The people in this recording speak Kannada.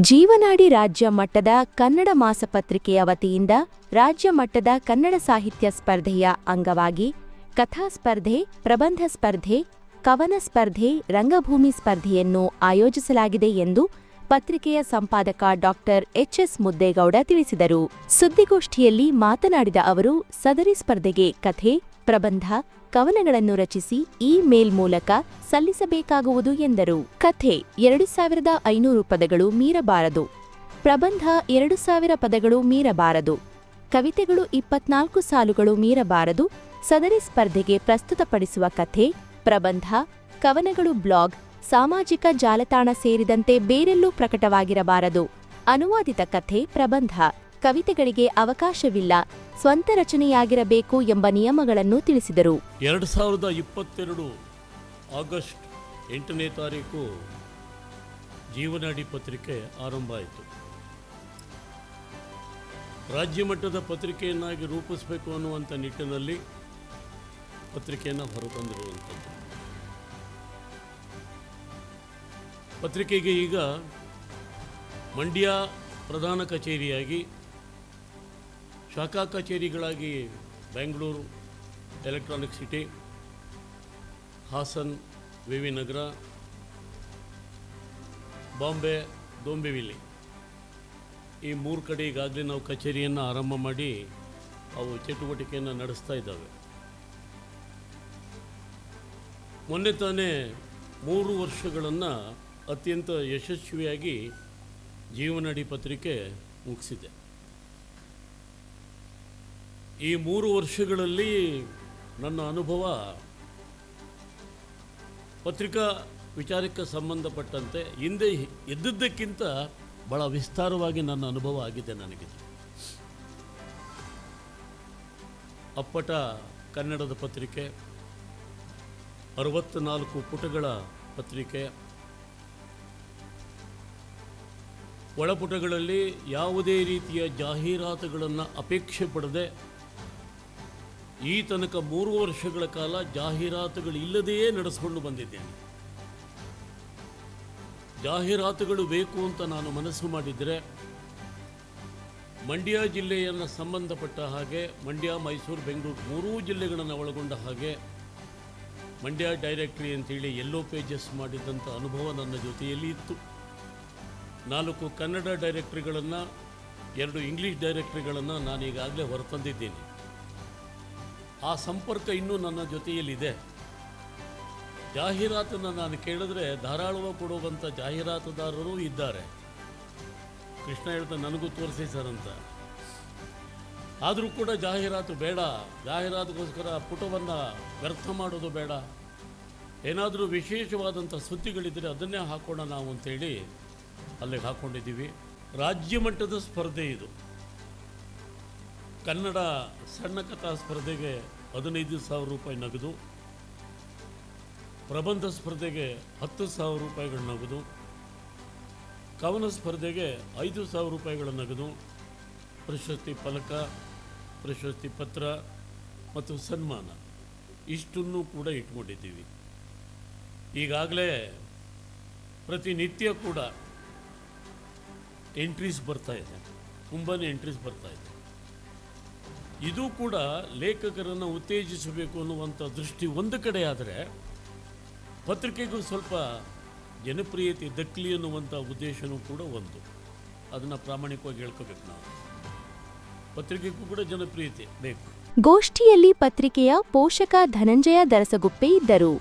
ಜೀವನಾಡಿ ರಾಜ್ಯ ಮಟ್ಟದ ಕನ್ನಡ ಮಾಸಪತ್ರಿಕೆಯ ವತಿಯಿಂದ ರಾಜ್ಯ ಮಟ್ಟದ ಕನ್ನಡ ಸಾಹಿತ್ಯ ಸ್ಪರ್ಧೆಯ ಅಂಗವಾಗಿ ಕಥಾ ಸ್ಪರ್ಧೆ, ಪ್ರಬಂಧ ಸ್ಪರ್ಧೆ, ಕವನ ಸ್ಪರ್ಧೆ, ರಂಗಭೂಮಿ ಸ್ಪರ್ಧೆಯನ್ನು ಆಯೋಜಿಸಲಾಗಿದೆ ಎಂದು ಪತ್ರಿಕೆಯ ಸಂಪಾದಕ ಡಾಕ್ಟರ್ ಎಚ್ಎಸ್ ಮುದ್ದೇಗೌಡ ತಿಳಿಸಿದರು. ಸುದ್ದಿಗೋಷ್ಠಿಯಲ್ಲಿ ಮಾತನಾಡಿದ ಅವರು, ಸದರಿ ಸ್ಪರ್ಧೆಗೆ ಕಥೆ ಪ್ರಬಂಧ, ಕವನಗಳನ್ನು ರಚಿಸಿ ಈ ಮೇಲ್ ಮೂಲಕ ಸಲ್ಲಿಸಬೇಕಾಗುವುದು ಎಂದರು. ಕಥೆ ಎರಡು ಸಾವಿರದ ಐನೂರು ಪದಗಳು ಮೀರಬಾರದು. ಪ್ರಬಂಧ ಎರಡು ಸಾವಿರ ಪದಗಳು ಮೀರಬಾರದು. ಕವಿತೆಗಳು ಇಪ್ಪತ್ನಾಲ್ಕು ಸಾಲುಗಳು ಮೀರಬಾರದು. ಸದರಿ ಸ್ಪರ್ಧೆಗೆ ಪ್ರಸ್ತುತಪಡಿಸುವ ಕಥೆ, ಪ್ರಬಂಧ, ಕವನಗಳು ಬ್ಲಾಗ್, ಸಾಮಾಜಿಕ ಜಾಲತಾಣ ಸೇರಿದಂತೆ ಬೇರೆಲ್ಲೂ ಪ್ರಕಟವಾಗಿರಬಾರದು. ಅನುವಾದಿತ ಕಥೆ ಪ್ರಬಂಧ. ಕವಿತೆಗಳಿಗೆ ಅವಕಾಶವಿಲ್ಲ. ಸ್ವಂತ ರಚನೆಯಾಗಿರಬೇಕು ಎಂಬ ನಿಯಮಗಳನ್ನು ತಿಳಿಸಿದರು. ಎರಡು ಸಾವಿರದ ಇಪ್ಪತ್ತೆರಡು ಆಗಸ್ಟ್ ಎಂಟನೇ ತಾರೀಕು ಜೀವನಾಡಿ ಪತ್ರಿಕೆ ಆರಂಭ ಆಯಿತು. ರಾಜ್ಯ ಮಟ್ಟದ ಪತ್ರಿಕೆಯನ್ನಾಗಿ ರೂಪಿಸಬೇಕು ಅನ್ನುವಂಥ ನಿಟ್ಟಿನಲ್ಲಿ ಪತ್ರಿಕೆಯನ್ನು ಹೊರತಂದಿರುವಂಥದ್ದು. ಪತ್ರಿಕೆಗೆ ಈಗ ಮಂಡ್ಯ ಪ್ರಧಾನ ಕಚೇರಿಯಾಗಿ ಶಾಖಾ ಕಚೇರಿಗಳಾಗಿ Bengaluru electronic city Hassan V V Nagar, Bombay, Dombivli. ಈ ಮೂರು ಕಡೆ ಈಗಾಗಲೇ ನಾವು ಕಚೇರಿಯನ್ನು ಆರಂಭ ಮಾಡಿ ಅವು ಚಟುವಟಿಕೆಯನ್ನು ನಡೆಸ್ತಾ ಇದ್ದಾವೆ. ಮೊನ್ನೆ ತಾನೇ ಮೂರು ವರ್ಷಗಳನ್ನು ಅತ್ಯಂತ ಯಶಸ್ವಿಯಾಗಿ ಜೀವನಡಿ ಪತ್ರಿಕೆ ಮುಗಿಸಿದೆ. ಈ ಮೂರು ವರ್ಷಗಳಲ್ಲಿ ನನ್ನ ಅನುಭವ ಪತ್ರಿಕಾ ವಿಚಾರಕ್ಕೆ ಸಂಬಂಧಪಟ್ಟಂತೆ ಹಿಂದೆ ಇದ್ದದ್ದಕ್ಕಿಂತ ಭಾಳ ವಿಸ್ತಾರವಾಗಿ ನನ್ನ ಅನುಭವ ಆಗಿದೆ ನನಗೆ. ಅಪ್ಪಟ ಕನ್ನಡದ ಪತ್ರಿಕೆ ಅರವತ್ತ್ನಾಲ್ಕು ಪುಟಗಳ ಪತ್ರಿಕೆ, ಒಳಪುಟಗಳಲ್ಲಿ ಯಾವುದೇ ರೀತಿಯ ಜಾಹೀರಾತುಗಳನ್ನು ಅಪೇಕ್ಷೆ ಪಡದೆ ಈ ತನಕ ಮೂರು ವರ್ಷಗಳ ಕಾಲ ಜಾಹೀರಾತುಗಳು ಇಲ್ಲದೆಯೇ ನಡೆಸಿಕೊಂಡು ಬಂದಿದ್ದೇನೆ. ಜಾಹೀರಾತುಗಳು ಬೇಕು ಅಂತ ನಾನು ಮನಸ್ಸು ಮಾಡಿದರೆ ಮಂಡ್ಯ ಜಿಲ್ಲೆಯನ್ನು ಸಂಬಂಧಪಟ್ಟ ಹಾಗೆ ಮಂಡ್ಯ, ಮೈಸೂರು, ಬೆಂಗಳೂರು ಮೂರೂ ಜಿಲ್ಲೆಗಳನ್ನು ಒಳಗೊಂಡ ಹಾಗೆ ಮಂಡ್ಯ ಡೈರೆಕ್ಟ್ರಿ ಅಂತೇಳಿ ಎಲ್ಲೋ ಪೇಜಸ್ ಮಾಡಿದಂಥ ಅನುಭವ ನನ್ನ ಜೊತೆಯಲ್ಲಿ ಇತ್ತು. ನಾಲ್ಕು ಕನ್ನಡ ಡೈರೆಕ್ಟ್ರಿಗಳನ್ನು, ಎರಡು ಇಂಗ್ಲೀಷ್ ಡೈರೆಕ್ಟ್ರಿಗಳನ್ನು ನಾನು ಹೊರತಂದಿದ್ದೇನೆ ಹೊರತಂದಿದ್ದೀನಿ. ಆ ಸಂಪರ್ಕ ಇನ್ನೂ ನನ್ನ ಜೊತೆಯಲ್ಲಿದೆ. ಜಾಹೀರಾತನ್ನು ನಾನು ಕೇಳಿದ್ರೆ ಧಾರಾಳವಾಗಿ ಕೊಡುವಂಥ ಜಾಹೀರಾತುದಾರರು ಇದ್ದಾರೆ. ಕೃಷ್ಣ ಹೇಳ್ತಾ ನನಗೂ ತೋರಿಸಿ ಸರ್ ಅಂತ. ಆದರೂ ಕೂಡ ಜಾಹೀರಾತು ಬೇಡ. ಜಾಹೀರಾತುಗೋಸ್ಕರ ಪುಟವನ್ನು ವ್ಯರ್ಥ ಮಾಡೋದು ಬೇಡ. ಏನಾದರೂ ವಿಶೇಷವಾದಂಥ ಸುದ್ದಿಗಳಿದ್ದರೆ ಅದನ್ನೇ ಹಾಕೋಣ ನಾವು ಅಂತೇಳಿ ಅಲ್ಲಿಗೆ ಹಾಕ್ಕೊಂಡಿದ್ದೀವಿ ರಾಜ್ಯ ಮಟ್ಟದ ಸ್ಪರ್ಧೆ ಇದು. ಕನ್ನಡ ಸಣ್ಣ ಕಥಾ ಸ್ಪರ್ಧೆಗೆ ಹದಿನೈದು ಸಾವಿರ ರೂಪಾಯಿ ನಗದು. ಪ್ರಬಂಧ ಸ್ಪರ್ಧೆಗೆ ಹತ್ತು ಸಾವಿರ ರೂಪಾಯಿಗಳ ನಗದು. ಕವನ ಸ್ಪರ್ಧೆಗೆ ಐದು ಸಾವಿರ ರೂಪಾಯಿಗಳ ನಗದು. ಪ್ರಶಸ್ತಿ ಫಲಕ, ಪ್ರಶಸ್ತಿ ಪತ್ರ ಮತ್ತು ಸನ್ಮಾನ ಇಷ್ಟನ್ನು ಕೂಡ ಇಟ್ಕೊಂಡಿದ್ದೀವಿ. ಈಗಾಗಲೇ ಪ್ರತಿನಿತ್ಯ ಕೂಡ ಎಂಟ್ರೀಸ್ ಬರ್ತಾ ಇದೆ. ತುಂಬಾ ಎಂಟ್ರೀಸ್ ಬರ್ತಾ ಇದೆ. ಇದು ಕೂಡ ಲೇಖಕರನ್ನು ಉತ್ತೇಜಿಸಬೇಕು ಅನ್ನುವಂಥ ದೃಷ್ಟಿ ಒಂದು ಕಡೆ ಆದರೆ ಪತ್ರಿಕೆಗೂ ಸ್ವಲ್ಪ ಜನಪ್ರಿಯತೆ ದಕ್ಕಲಿ ಅನ್ನುವಂಥ ಉದ್ದೇಶವೂ ಕೂಡ ಒಂದು. ಅದನ್ನು ಪ್ರಾಮಾಣಿಕವಾಗಿ ಹೇಳ್ಕೋಬೇಕು ನಾವು. ಪತ್ರಿಕೆಗೂ ಕೂಡ ಜನಪ್ರಿಯತೆ ಬೇಕು. ಗೋಷ್ಠಿಯಲ್ಲಿ ಪತ್ರಿಕೆಯ ಪೋಷಕ ಧನಂಜಯ ದರಸಗುಪ್ಪೆ ಇದ್ದರು.